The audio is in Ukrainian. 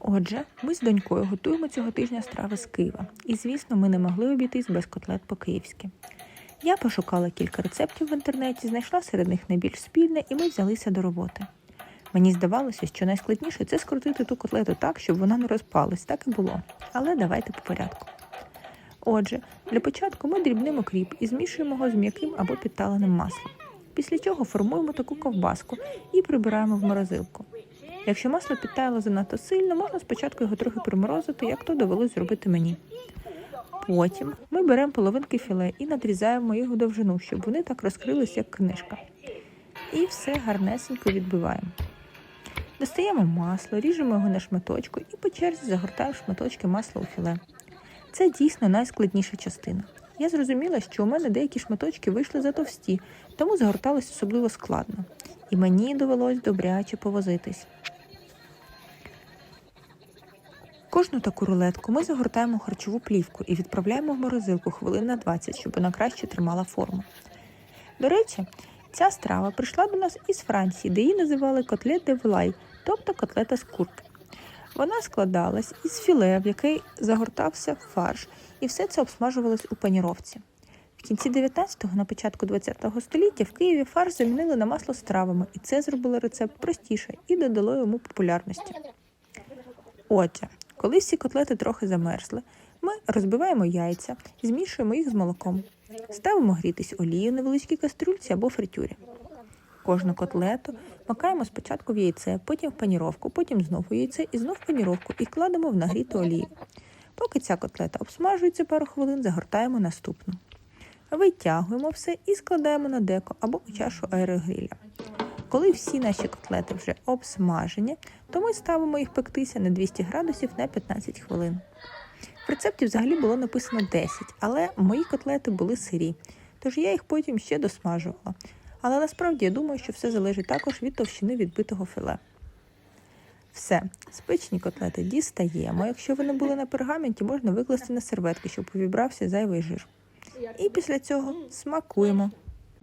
Отже, ми з донькою готуємо цього тижня страви з Києва. І, звісно, ми не могли обійтись без котлет по-київськи. Я пошукала кілька рецептів в інтернеті, знайшла серед них найбільш спільне, і ми взялися до роботи. Мені здавалося, що найскладніше це скрутити ту котлету так, щоб вона не розпалась. Так і було. Але давайте по порядку. Отже, для початку ми дрібнемо кріп і змішуємо його з м'яким або підталеним маслом. Після чого формуємо таку ковбаску і прибираємо в морозилку. Якщо масло підтаяло занадто сильно, можна спочатку його трохи приморозити, як то довелось зробити мені. Потім ми беремо половинки філе і надрізаємо їх в довжину, щоб вони так розкрились, як книжка. І все гарнесенько відбиваємо. Достаємо масло, ріжемо його на шматочку і по черзі загортаємо шматочки масла у філе. Це дійсно найскладніша частина. Я зрозуміла, що у мене деякі шматочки вийшли затовсті, тому загортались особливо складно. І мені довелось добряче повозитись. Кожну таку рулетку ми загортаємо харчову плівку і відправляємо в морозилку хвилин на 20, щоб вона краще тримала форму. До речі, ця страва прийшла до нас із Франції, де її називали котлет де вилай, тобто котлета з курки. Вона складалась із філе, в який загортався фарш, і все це обсмажувалось у паніровці. В кінці 19-го, на початку 20-го століття в Києві фарш замінили на масло з травами, і це зробило рецепт простіше і додало йому популярності. Отже, коли всі котлети трохи замерзли, ми розбиваємо яйця, змішуємо їх з молоком, ставимо грітись олію в невеличкій кастрюльці або фритюрі. Кожну котлету макаємо спочатку в яйце, потім в паніровку, потім знову яйце і знов в паніровку і кладемо в нагріту олію. Поки ця котлета обсмажується пару хвилин, загортаємо наступну. Витягуємо все і складаємо на деко або у чашу аерогриля. Коли всі наші котлети вже обсмажені, то ми ставимо їх пектися на 200 градусів на 15 хвилин. В рецепті взагалі було написано 10, але мої котлети були сирі, тож я їх потім ще досмажувала. Але насправді я думаю, що все залежить також від товщини відбитого філе. Все, спечені котлети дістаємо. Якщо вони були на пергаменті, можна викласти на серветки, щоб увібрався зайвий жир. І після цього смакуємо.